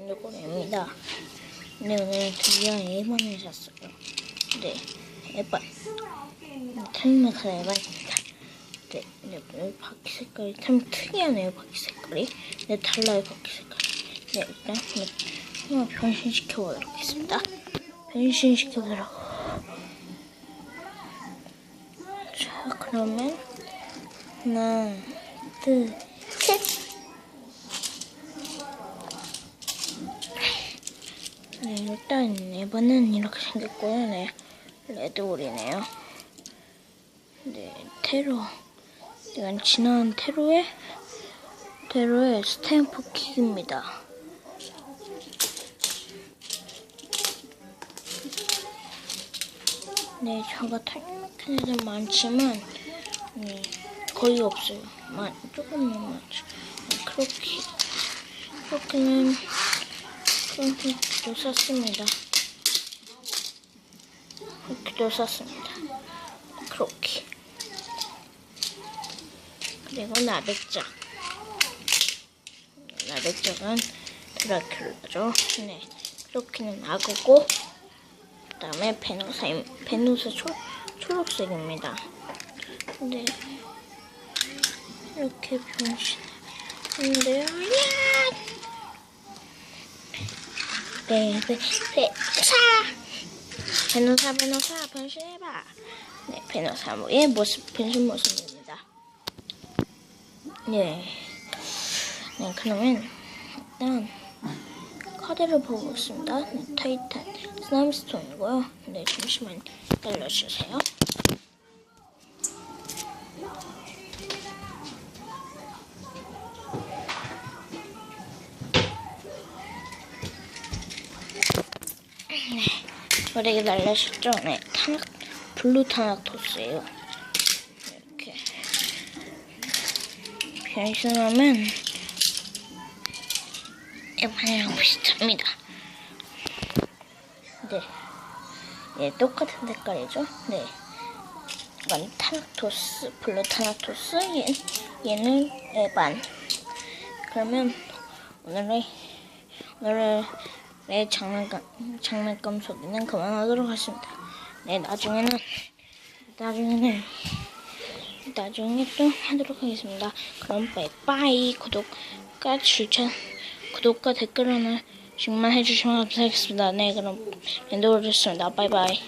랜드고래입니다. 근데 오늘 드디어 A반을 샀어요. 네, A반. 타임마크 A반입니다. 네, 네, 네, 바퀴 색깔이 참 특이하네요, 바퀴 색깔이. 네, 달라요, 바퀴 색깔이. 네, 일단 네, 한번 변신시켜보도록 하겠습니다. 변신시켜보도록. 자, 그러면 하나, 둘, 셋. 네, 일단 이번은 이렇게 생겼고요. 네, 레드홀이네요. 네, 테러. 이건 지난 테러의 테러의 스탬프 킥입니다. 네, 저가 애들 많지만 네, 거의 없어요. 만, 조금만 많죠. 네, 그렇게 그렇게는 그렇게도 샀습니다. 그렇게도 샀습니다. 그렇게 그리고 나백작 나백작은 드라큘라죠. 네, 그렇게는 악어고 그 다음에 베누사임 베누사 초, 초록색입니다. 네. 이렇게 변신인데요. 야! 네, 네, 네, 사! 베노사, 베노사, 변신해봐. 네, 베노사의 모습, 변신 모습입니다. 네. 네, 그러면, 일단, 카드를 보고 있습니다. 네, 타이탄, 스나임스톤이고요. 네, 잠시만 기다려주세요. 머리가 날라셨죠? 네, 타낙, 블루 타낙토스예요. 이렇게 변신하면 이번이랑 비슷합니다. 네, 예, 똑같은 색깔이죠? 네, 이건 타낙토스, 블루 타낙토스, 얘, 얘는 에반. 그러면 오늘의 오늘의 내 장난감 장난감 소리는 그만하도록 하겠습니다. 네 나중에는 나중에는 나중에 또 하도록 하겠습니다. 그럼 빠이빠이 구독과 추천 구독과 댓글 하나씩만 해주시면 감사하겠습니다. 네 그럼 엔도로였습니다. 빠이빠이.